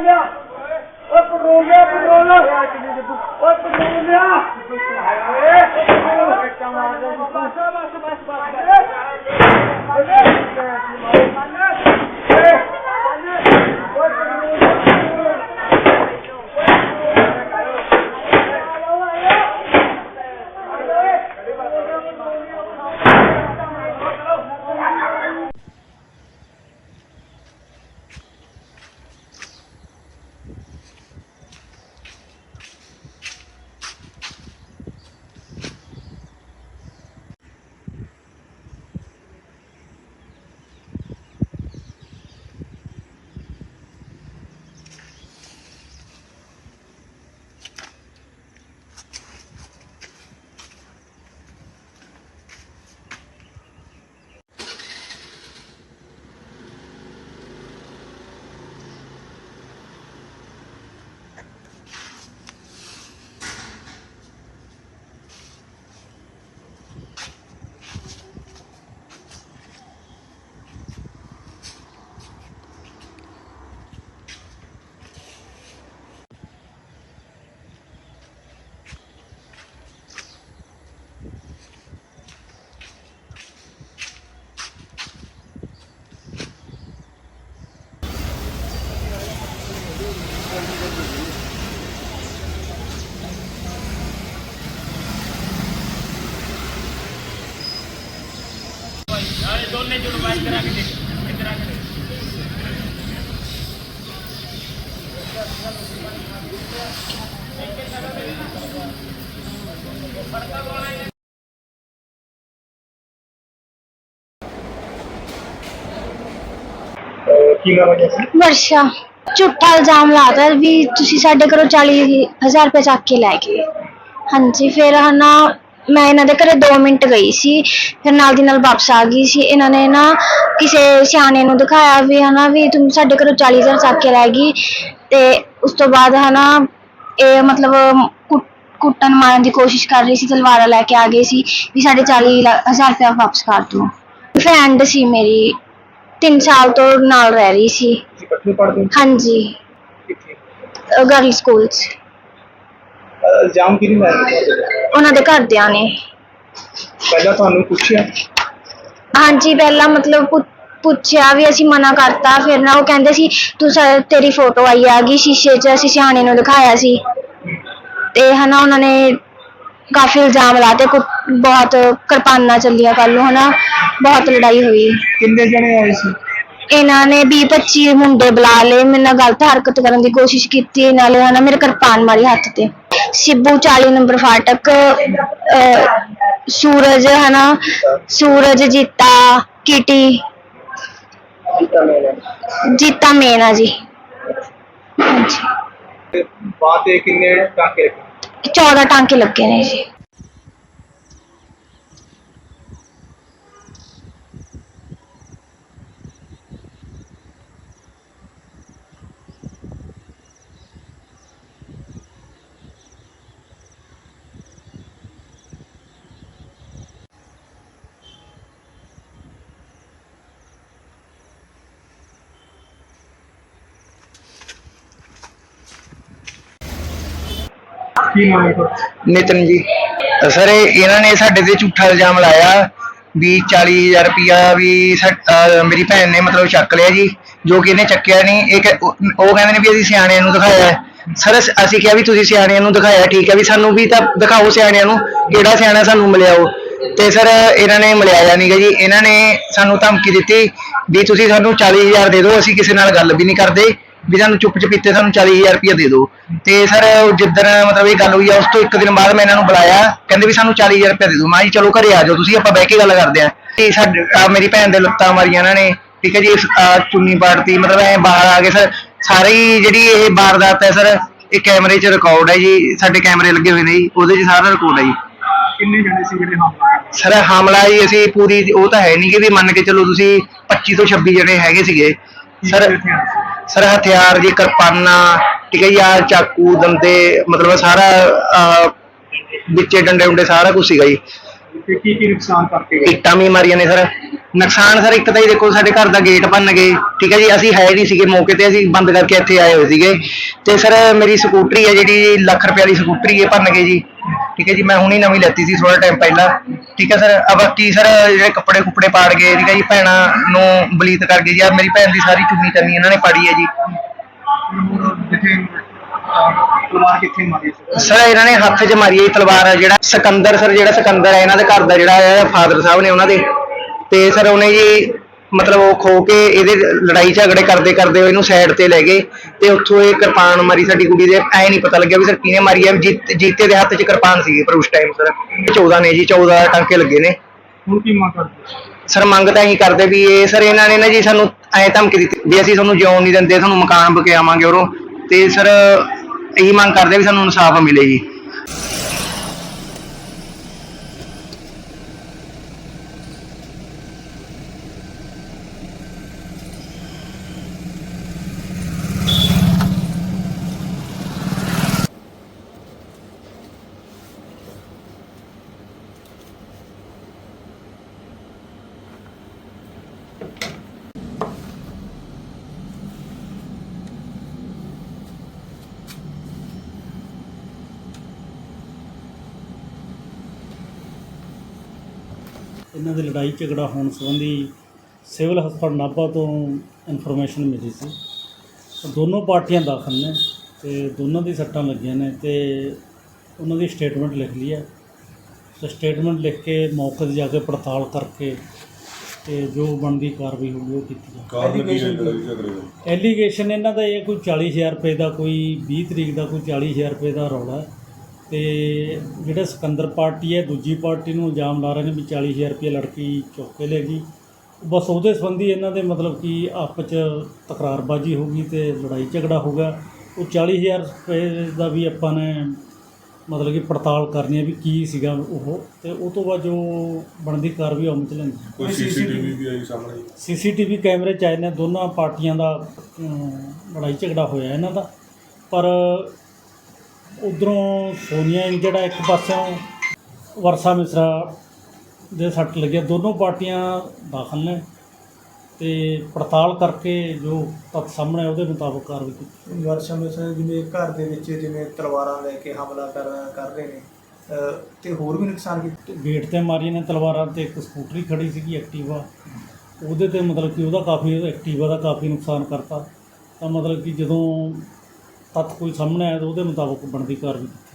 ਉਹ ਪਰੋਲ ਲਿਆ ਪਰੋਲ ਲਿਆ ਉਹ ਪਰੋਲ ਲਿਆ ਬਸ ਬਸ ਬਸ। ਬਸ ਕੀ ਨਾਮ ਹੈ ਜੀ? ਵਰਸ਼ਾ ਝੂਠਾ ਇਲਜ਼ਾਮ ਲਾਤਾ ਵੀ ਤੁਸੀਂ ਸਾਡੇ ਘਰੋਂ 40000 ਰੁਪਏ ਚੱਕ ਕੇ ਲੈ ਗਏ। ਹਾਂਜੀ ਫਿਰ ਹਨਾ ਮੈਂ ਇਹਨਾਂ ਦੇ ਘਰੇ 2 ਮਿੰਟ ਗਈ ਸੀ ਫਿਰ ਨਾਲ ਦੀ ਨਾਲ ਵਾਪਸ ਆ ਗਈ ਸੀ। ਇਹਨਾਂ ਨੇ ਨਾ ਕਿਸੇ ਸਿਆਣੇ ਨੂੰ ਦਿਖਾਇਆ ਵੀ ਹਨਾ ਵੀ ਤੂੰ ਸਾਡੇ ਘਰੋਂ 40000 ਚੱਕ ਕੇ ਲੈ ਗਈ ਤੇ ਉਸ ਤੋਂ ਬਾਅਦ ਹਨਾ ਇਹ ਮਤਲਬ ਕੁ- ਕੁੱਟਣ ਮਾਰਨ ਦੀ ਕੋਸ਼ਿਸ਼ ਕਰ ਰਹੀ ਸੀ ਤਲਵਾਰਾਂ ਲੈ ਕੇ ਆ ਗਏ ਸੀ ਵੀ ਸਾਡੇ 40000 ਰੁਪਏ ਵਾਪਸ ਕਰ ਦਿਓ ਫਰੈਂਡ ਸੀ ਮੇਰੀ 3 ਸਾਲ ਤੋਂ ਨਾਲ ਰਹਿ ਰਹੀ ਸੀ। ਤੁਸੀਂ ਇਕੱਠੇ ਪੜ੍ਹਦੇ ਹੋ ਹਾਂਜੀ। ਗਰਲ ਸਕੂਲ 'ਚ। ਇਲਜ਼ਾਮ ਕਿਹਨੇ ਲਾਇਆ ਤੁਹਾਡੇ ਤੇ? ਉਹਨਾਂ ਦੇ ਘਰਦਿਆਂ ਨੇ। ਪਹਿਲਾਂ ਤੁਹਾਨੂੰ ਪੁੱਛਿਆ? ਹਾਂਜੀ ਪਹਿਲਾਂ ਮਤਲਬ ਪੁ- ਪੁੱਛਿਆ ਵੀ ਅਸੀਂ ਮਨਾ ਕਰਤਾ ਫਿਰ ਨਾ ਉਹ ਕਹਿੰਦੇ ਸੀ ਤੂੰ ਸਾ- ਤੇਰੀ ਫੋਟੋ ਆਈ ਆ ਗਈ ਸ਼ੀਸ਼ੇ 'ਚ ਅਸੀਂ ਸਿਆਣੇ ਨੂੰ ਦਿਖਾਇਆ ਸੀ। ਤੇ ਹਨਾ ਉਹਨਾਂ ਨੇ ਕਾਫੀ ਇਲਜ਼ਾਮ ਲਾਤੇ ਕੁ- ਬਹੁਤ ਕਿਰਪਾਨਾਂ ਚੱਲੀਆਂ ਕੱਲ ਨੂੰ ਹਨਾ। ਬਹੁਤ ਲੜਾਈ ਹੋਈ। ਕਿੰਨੇ ਜਣੇ ਆਏ ਸੀ? ਇਹਨਾਂ ਨੇ 20 25 ਮੁੰਡੇ ਬੁਲਾ ਲਏ ਮੇਰੇ ਨਾਲ ਗਲਤ ਹਰਕਤ ਕਰਨ ਦੀ ਕੋਸ਼ਿਸ਼ ਕੀਤੀ ਨਾਲੇ ਹਨਾ ਮੇਰੇ ਕਿਰਪਾਨ ਮਾਰੀ ਹੱਥ ਤੇ। ਸਿੱਬੂ 40 ਨੰਬਰ ਫਾਟਕ ਸੂਰਜ ਹਨਾ? ਸੂਰਜ ਜੀਤਾ ਕਿਟੀ। ਜੀਤਾ ਮੇਨ ਆ ਜੀ। ਹਾਂਜੀ। ਬਾਤ ਤੇ ਕਿੰਨੇ ਟਾਂਕੇ ਰੱਖੇ 14 ਟਾਂਕੇ ਲੱਗੇ ਨੇ ਜੀ। ਕੀ ਨਾਮ ਹੈ ਤੁਹਾਡਾ? ਨਿਤਨ ਜੀ। ਸਰ, ਇਹ- ਇਹਨਾਂ ਨੇ ਸਾਡੇ ਤੇ ਝੂਠਾ ਇਲਜ਼ਾਮ ਲਾਇਆ ਵੀ 40000 ਰੁਪਿਆ ਵੀ ਸਾ- ਅਹ, ਮੇਰੀ ਭੈਣ ਨੇ ਮਤਲਬ ਚੱਕ ਲਿਆ ਜੀ, ਜੋ ਕਿ ਇਹਨੇ ਚੱਕਿਆ ਨਹੀਂ। ਇਹ ਕਹਿ- ਉਹ ਉਹ ਕਹਿੰਦੇ ਨੇ ਵੀ ਅਸੀਂ ਸਿਆਣਿਆਂ ਨੂੰ ਦਿਖਾਇਆ ਹੈ। ਸਰ, ਅਸ- ਅਸੀਂ ਕਿਹਾ ਵੀ ਤੁਸੀਂ ਸਿਆਣਿਆਂ ਨੂੰ ਦਿਖਾਇਆ, ਠੀਕ ਹੈ ਵੀ ਸਾਨੂੰ ਵੀ ਤਾਂ ਦਿਖਾਓ ਸਿਆਣਿਆਂ ਨੂੰ ਕਿਹੜਾ ਸਿਆਣਾ ਸਾਨੂੰ ਮਿਲਿਆਓ ਤੇ ਸਰ, ਇਹਨਾਂ ਨੇ ਮਿਲਿਆਇਆ ਨਹੀਂਗਾ ਜੀ। ਇਹਨਾਂ ਨੇ ਸਾਨੂੰ ਧਮਕੀ ਦਿੱਤੀ ਵੀ ਤੁਸੀਂ ਸਾਨੂੰ 40000 ਦੇ ਦਿਓ, ਅਸੀਂ ਕਿਸੇ ਨਾਲ ਗੱਲ ਵੀ ਨਹੀਂ ਕਰਦੇ। ਵੀ ਸਾਨੂੰ ਚੁੱਪ ਚਪੀਤੇ ਸਾਨੂੰ 40000 ਰੁਪਏ ਦੇ ਦਿਓ। ਤੇ ਸਰ ਜਿੱਦਣ ਮਤਲਬ ਇਹ ਗੱਲ ਹੋਈ ਆ ਉਸ ਤੋਂ ਇੱਕ ਦਿਨ ਬਾਅਦ ਮੈਂ ਇਹਨਾਂ ਨੂੰ ਬੁਲਾਇਆ। ਕਹਿੰਦੇ ਵੀ ਸਾਨੂੰ 40000 ਰੁਪਏ ਦੇ ਦਿਓ। ਮੈਂ ਜੀ ਚਲੋ ਘਰੇ ਆ ਜਾਓ ਤੁਸੀਂ ਆਪਾਂ ਬਹਿ ਕੇ ਗੱਲ ਕਰਦੇ ਆਂ। ਤੇ ਸਾਡੇ ਆਹ ਮੇਰੀ ਭੈਣ ਦੇ ਲੱਤਾਂ ਮਾਰੀਆਂ ਇਹਨਾਂ ਨੇ। ਠੀਕ ਹੈ ਜੀ ਇਸ- ਆਹ ਚੁੰਨੀ ਪਾੜਤੀ ਮਤਲਬ ਐ ਬਾਹਰ ਆ ਗਏ। ਸਰ ਸਾਰੇ ਜਿਹੜੀ ਇਹ ਵਾਰਦਾਤ ਹੈ ਸਰ ਇਹ ਕੈਮਰੇ 'ਚ ਰਿਕਾਰਡ ਹੈ ਜੀ। ਸਾਡੇ ਕੈਮਰੇ ਲੱਗੇ ਹੋਏ ਨੇ ਜੀ। ਉਹਦੇ 'ਚ ਸਾਰਾ ਰਿਕਾਰਡ ਹੈ ਜੀ। ਕਿੰਨੇ ਜਣੇ ਸੀ ਜਿਹੜੇ ਹਮਲਾ ਸਰ ਹਮਲਾ ਜੀ ਅਸੀਂ ਪੂਰੀ ਉਹ ਤਾਂ ਹੈ ਨਹੀਂ ਕਿ ਵੀ ਮੰਨ ਕੇ ਚੱਲੋ ਤੁਸੀਂ 25 ਤੋਂ 26 ਜਣੇ ਹੈਗੇ ਸੀਗੇ। ਸਰ ਸਰ ਹਥਿਆਰ ਜੀ ਕਿਰਪਾਨਾਂ ਠੀਕ ਹੈ ਆਹ ਚਾਕੂ ਦੰਦੇ ਮਤਲਬ ਸਾਰਾ ਅਹ, ਵਿੱਚੇ ਡੰਡੇ ਉਂਡੇ ਸਾਰਾ ਕੁਝ ਸੀਗਾ ਜੀ। ਤੇ ਕੀ ਕੀ ਨੁਕਸਾਨ ਕਰਕੇ ਗਏ? ਇੱਟਾਂ ਵੀ ਮਾਰੀਆਂ ਨੇ ਸਰ। ਨੁਕਸਾਨ ਸਰ ਇੱਕ ਤਾਂ ਹੀ ਦੇਖੋ ਸਾਡੇ ਘਰ ਦਾ ਗੇਟ ਭੰਨ ਗਏ ਠੀਕ ਹੈ ਜੀ ਅਸੀਂ ਹੈ ਨਹੀਂ ਸੀਗੇ ਮੌਕੇ ਤੇ ਅਸੀਂ ਬੰਦ ਕਰਕੇ ਇੱਥੇ ਆਏ ਹੋਏ ਸੀਗੇ। ਤੇ ਸਰ ਮੇਰੀ ਸਕੂਟਰੀ ਹੈ ਜਿਹੜੀ ਲੱਖ ਰੁਪਏ ਵਾਲੀ ਸਕੂਟਰੀ ਹੈ ਭੰਨ ਗਏ ਜੀ। ਠੀਕ ਹੈ ਜੀ ਮੈਂ ਹੁਣੀ ਨਵੀਂ ਲੈਤੀ ਸੀ ਥੋੜਾ ਟਾਈਮ ਪਹਿਲਾਂ। ਠੀਕ ਹੈ ਸਰ ਆ ਬਾਕੀ ਸਰ ਜਿਹੜੇ ਕੱਪੜੇ ਕੁੱਪੜੇ ਪਾੜ ਗਏ ਠੀਕ ਹੈ ਜੀ ਭੈਣਾਂ ਨੂੰ ਬਲੀਤ ਕਰ ਗਏ ਜੀ। ਆ ਮੇਰੀ ਭੈਣ ਦੀ ਸਾਰੀ ਚੁੰਨੀ ਚੰਨੀ ਇਹਨਾਂ ਨੇ ਪਾੜੀ ਹੈ ਜੀ। ਸਰ ਇਹਨਾਂ ਨੇ ਹੱਥ 'ਚ ਮਾਰੀ ਹੈ ਜੀ ਤਲਵਾਰ ਜਿਹੜਾ ਸਿਕੰਦਰ ਸਰ ਜਿਹੜਾ ਸਿਕੰਦਰ ਹੈ ਇਹਨਾਂ ਦੇ ਘਰ ਦਾ ਜਿਹੜਾ ਹੈ ਫਾਦਰ ਸਾਹਿਬ ਨੇ ਉਹਨਾਂ ਦੇ। ਤੇ ਸਰ ਉਹਨੇ ਜੀ ਮਤਲਬ ਉਹ ਖੋ ਕੇ ਇਹਦੇ ਲੜਾਈ ਝਗੜੇ ਕਰਦੇ ਕਰਦੇ ਇਹਨੂੰ ਸਾਈਡ ਤੇ ਲੈ ਗਏ ਤੇ ਉੱਥੋਂ ਇਹ ਕਿਰਪਾਨ ਮਾਰੀ ਸਾਡੀ ਕੁੜੀ ਦੇ ਐ ਨਹੀਂ ਪਤਾ ਲੱਗਿਆ ਵੀ ਸਰ ਕਿਹਨੇ ਮਾਰੀ ਹੈ ਜੀਤ- ਜੀਤੇ ਦੇ ਹੱਥ 'ਚ ਕਿਰਪਾਨ ਸੀਗੀ ਪਰ ਉਸ ਟਾਈਮ ਸਰ 14 ਨੇ ਜੀ 14 ਟਾਂਕੇ ਲੱਗੇ ਨੇ। ਹੁਣ ਕੀ ਮੰਗ ਕਰਦੇ ਸਰ ਮੰਗ ਤਾਂ ਇਹੀ ਕਰਦੇ ਵੀ ਇਹ ਸਰ ਇਹਨਾਂ ਨੇ ਨਾ ਜੀ ਸਾਨੂੰ ਐ ਧਮਕੀ ਦਿੱਤੀ ਵੀ ਅਸੀਂ ਤੁਹਾਨੂੰ ਜਿਉਣ ਨਹੀਂ ਦਿੰਦੇ ਤੁਹਾਨੂੰ ਮਕਾਨ ਬਕਿਆਵਾਂਗੇ ਉਰੋਂ ਤੇ ਸਰ ਇਹੀ ਮੰਗ ਕਰਦੇ ਵੀ ਸਾਨੂੰ ਇਨਸਾਫ ਮਿਲੇ ਜੀ। ਇਹਨਾਂ ਦੇ ਲੜਾਈ ਝਗੜਾ ਹੋਣ ਸੰਬੰਧੀ ਸਿਵਲ ਹਸਪਤਾਲ ਨਾਭਾ ਤੋਂ ਇਨਫੋਰਮੇਸ਼ਨ ਮਿਲੀ ਸੀ। ਦੋਨੋਂ ਪਾਰਟੀਆਂ ਦਾਖਲ ਨੇ ਤੇ ਦੋਨਾਂ ਦੀ ਸੱਟਾਂ ਲੱਗੀਆਂ ਨੇ ਤੇ ਉਹਨਾਂ ਦੀ ਸਟੇਟਮੈਂਟ ਲਿਖ ਲਈ ਹੈ। ਤੇ ਸਟੇਟਮੈਂਟ ਲਿਖ ਕੇ ਮੌਕੇ 'ਤੇ ਜਾ ਕੇ ਪੜਤਾਲ ਕਰਕੇ ਤੇ ਜੋ ਬਣਦੀ ਕਾਰਵਾਈ ਹੋਊਗੀ ਉਹ ਕੀਤੀ ਜਾਵੇ ਕਾਰਨ ਕੀ ਹੈ ਲੜਾਈ ਝਗੜੇ ਦਾ? ਐਲੀਗੇਸ਼ਨ ਇਹਨਾਂ ਦਾ ਇਹ ਕੋਈ 40000 ਰੁਪਏ ਦਾ ਕੋਈ 20 ਤਰੀਕ ਦਾ ਕੋਈ 40000 ਰੁਪਏ ਦਾ ਰੌਲਾ ਹੈ। ਤੇ ਜਿਹੜਾ ਸਿਕੰਦਰ ਪਾਰਟੀ ਹੈ ਦੂਜੀ ਪਾਰਟੀ ਨੂੰ ਇਲਜ਼ਾਮ ਲਾ ਰਹੇ ਨੇ ਵੀ 40000 ਰੁਪਏ ਲੜਕੀ ਚੁੱਕ ਕੇ ਲੈ ਗਈ। ਬਸ ਉਹਦੇ ਸੰਬੰਧੀ ਇਹਨਾਂ ਦੇ ਮਤਲਬ ਕਿ ਆਪਸ ਚ ਤਕਰਾਰਬਾਜ਼ੀ ਹੋ ਗਈ ਤੇ ਲੜਾਈ ਝਗੜਾ ਹੋ ਗਿਆ। ਉਹ 40000 ਰੁਪਏ ਦਾ ਵੀ ਆਪਾਂ ਨੇ ਮਤਲਬ ਕਿ ਪੜਤਾਲ ਕਰਨੀ ਹੈ ਵੀ ਕੀ ਸੀਗਾ ਉਹ ਤੇ ਉਹ ਤੋਂ ਬਾਅਦ ਜੋ ਬਣਦੀ ਕਾਰਵਾਈ ਉਹ ਚ ਲੈਂਦੀ ਕੋਈ ਸੀਸੀਟੀਵੀ ਵੀ ਆਈ ਸਾਹਮਣੇ? ਸੀਸੀਟੀਵੀ ਕੈਮਰੇ ਚ ਆਏ ਨੇ ਦੋਨਾਂ ਪਾਰਟੀਆਂ ਦਾ ਅਮ, ਲੜਾਈ ਝਗੜਾ ਹੋਇਆ ਇਹਨਾਂ ਦਾ। ਪਰ ਉਧਰੋਂ ਸੋਨੀਆ ਜਿਹੜਾ ਇੱਕ ਪਾਸਿਓਂ ਵਰਸਾ ਮਿਸਰਾ ਦੇ ਸੱਟ ਲੱਗਿਆ ਦੋਨੋਂ ਪਾਰਟੀਆਂ ਦਾਖਲ ਨੇ ਤੇ ਪੜਤਾਲ ਕਰਕੇ ਜੋ ਤੱਥ ਸਾਹਮਣੇ ਉਹਦੇ ਮੁਤਾਬਕ ਕਾਰਵਾਈ ਕੀਤੀ। ਵਰਸ਼ਾ ਮਿਸਰ ਜਿਵੇਂ ਘਰ ਦੇ ਵਿੱਚ ਜਿਵੇਂ ਤਲਵਾਰਾਂ ਲੈ ਕੇ ਹਮਲਾ ਕਰ ਕਰ ਰਹੇ ਨੇ ਤੇ ਹੋਰ ਵੀ ਨੁਕਸਾਨ ਕੀਤੇ? ਗੇਟ ਤੇ ਮਾਰੀਆਂ ਨੇ ਤਲਵਾਰਾਂ ਤੇ ਇੱਕ ਸਕੂਟਰੀ ਖੜੀ ਸੀਗੀ ਐਕਟਿਵਾ। ਉਹਦੇ ਤੇ ਮਤਲਬ ਕਿ ਉਹਦਾ ਕਾਫੀ ਐਕਟਿਵਾ ਦਾ ਕਾਫੀ ਨੁਕਸਾਨ ਕਰਤਾ। ਤਾਂ ਮਤਲਬ ਕਿ ਜਦੋਂ ਤੱਥ ਕੋਈ ਸਾਹਮਣੇ ਆਇਆ ਤਾਂ ਉਹਦੇ ਮੁਤਾਬਕ ਬਣਦੀ ਕਾਰਵਾਈ। ਕੀਤੀ